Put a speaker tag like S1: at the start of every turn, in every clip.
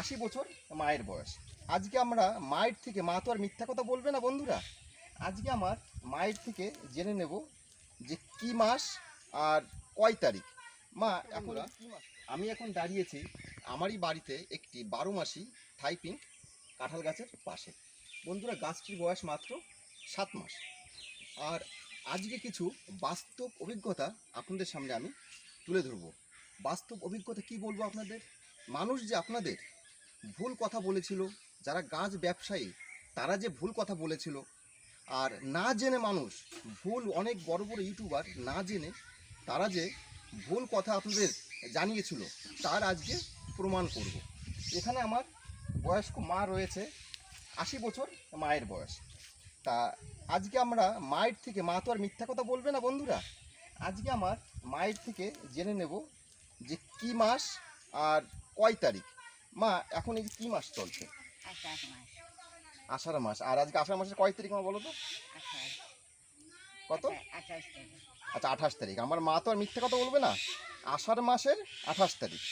S1: আশি বছর মায়ের বয়স। আজকে আমরা মায়ের থেকে মা তো আর মিথ্যা কথা বলবে না বন্ধুরা। আজকে আমার মায়ের থেকে জেনে নেব যে কি মাস আর কয় তারিখ। মা এখন আমি এখন দাঁড়িয়েছি আমারই বাড়িতে একটি বারো মাসি থাইপিং কাঁঠাল গাছের পাশে। বন্ধুরা গাছটির বয়স মাত্র সাত মাস। আর আজকে কিছু বাস্তব অভিজ্ঞতা আপনাদের সামনে আমি তুলে ধরবো। বাস্তব অভিজ্ঞতা কি বলব আপনাদের? মানুষ যে আপনাদের ভুল কথা বলেছিল, যারা গাছ ব্যবসায়ী, তারা যে ভুল কথা বলেছিল। আর না জেনে মানুষ, ভুল অনেক বড় বড় ইউটিউবার না জেনে তারা যে ভুল কথা আপনাদের জানিয়েছিল, তার আজকে প্রমাণ করব। এখানে আমার বয়স্ক মা রয়েছে, আশি বছর মায়ের বয়স। তা আজকে আমরা মায়ের থেকে, মা তো আর মিথ্যা কথা বলবে না বন্ধুরা। আজকে আমার মায়ের থেকে জেনে নেব যে কি মাস আর কয় তারিখ। মা এখন এই যে কি মাস চলছে?
S2: আষাঢ় মাস।
S1: আর আজকে আষাঢ় মাসের কয় তারিখ মা বলো তো? কত? আচ্ছা আঠাশ তারিখ। আমার মা তো আর মিথ্যে কথা বলবে না। আষাঢ় মাসের আঠাশ তারিখ।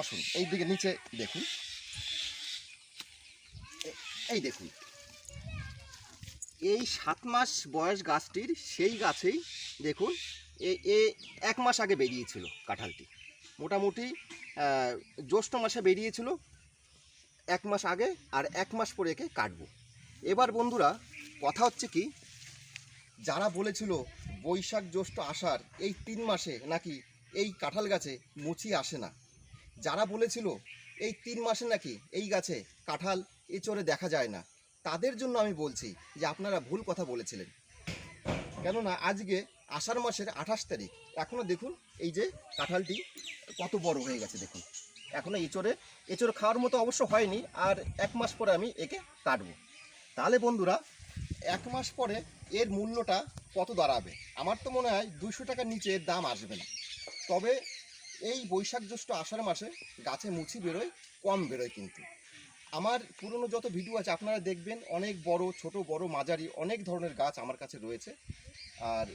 S1: আসুন এই দিকে নিচে দেখুন। এই দেখুন। এই সাত মাস বয়স গাছটির সেই গাছেই দেখুন এ এ এক মাস আগে বেরিয়েছিল কাঁঠালটি। মোটামুটি জ্যৈষ্ঠ মাসে বেরিয়েছিল এক মাস আগে আর এক মাস পরে একে কাটবো। এবার বন্ধুরা, কথা হচ্ছে কি, যারা বলেছিল বৈশাখ জ্যৈষ্ঠ আষাঢ় এই তিন মাসে নাকি এই কাঁঠাল গাছে মুচি আসে না, যারা বলেছিল এই তিন মাসে নাকি এই গাছে কাঁঠাল এচড়ে দেখা যায় না, তাদের জন্য আমি বলছি যে আপনারা ভুল কথা বলেছিলেন। কেননা আজকে আষাঢ় মাসের আঠাশ তারিখ। এখনও দেখুন এই যে কাঁঠালটি কত বড় হয়ে গেছে, দেখুন। এখনও এচড়ে এচড় খাওয়ার মতো অবশ্য হয়নি, আর এক মাস পরে আমি একে কাটবো। তাহলে বন্ধুরা, এক মাস পরে এর মূল্যটা কত দাঁড়াবে? আমার তো মনে হয় দুশো টাকার নিচে এর দাম আসবে না। তবে এই বৈশাখ জ্যৈষ্ঠ আষাঢ় মাসে গাছে মুচি বেরোয়, কম বেরোয় কিন্তু। আমার পুরনো যত ভিডিও আছে, আপনারা দেখবেন অনেক বড়, ছোট, বড় মাঝারি অনেক ধরনের গাছ আমার কাছে রয়েছে। আর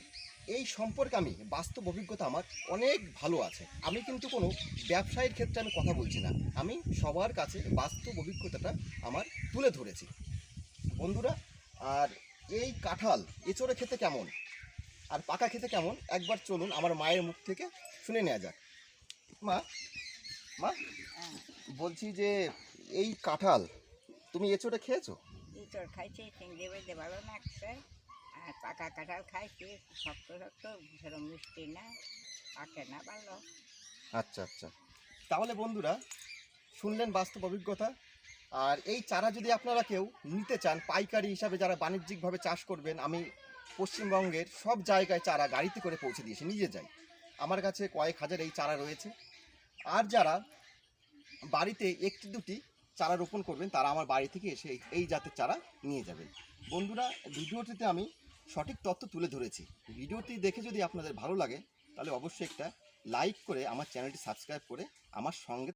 S1: এই সম্পর্কে আমি, বাস্তব অভিজ্ঞতা আমার অনেক ভালো আছে। আমি কিন্তু কোনো ব্যবসায়ের ক্ষেত্রে আমি কথা বলছি না। আমি সবার কাছে বাস্তব অভিজ্ঞতাটা আমার তুলে ধরেছি। বন্ধুরা, আর এই কাঁঠাল এচড়ে খেতে কেমন? আর পাকা খেতে কেমন? একবার চলুন আমার মায়ের মুখ থেকে শুনে নেওয়া যাক। মা মা, বলছি যে এই কাঁঠাল তুমি এচড়ে খেয়েছো?
S2: বেঁধে ভালো লাগছে। আর পাকা কাঁঠাল খাইছি, শক্ত শক্ত সেরকম মিষ্টি না, পাকে না ভালো।
S1: আচ্ছা আচ্ছা। তাহলে বন্ধুরা, শুনলেন বাস্তব অভিজ্ঞতা। আর এই চারা যদি আপনারা কেউ নিতে চান, পাইকারি হিসাবে যারা বাণিজ্যিকভাবে চাষ করবেন, আমি পশ্চিমবঙ্গের সব জায়গায় চারা গাড়িতে করে পৌঁছে দিয়েছি নিজে যাই। আমার কাছে কয়েক হাজার এই চারা রয়েছে। আর যারা বাড়িতে একটি দুটি চারা রোপণ করবেন, তারা আমার বাড়ি থেকে এসে এই জাতের চারা নিয়ে যাবেন বন্ধুরা, ভিডিওটিতে আমি সঠিক তথ্য তুলে ধরেছি। ভিডিওটি দেখে যদি আপনাদের ভালো লাগে, তাহলে অবশ্যই একটা লাইক করে আমার চ্যানেলটি সাবস্ক্রাইব করে আমার সঙ্গে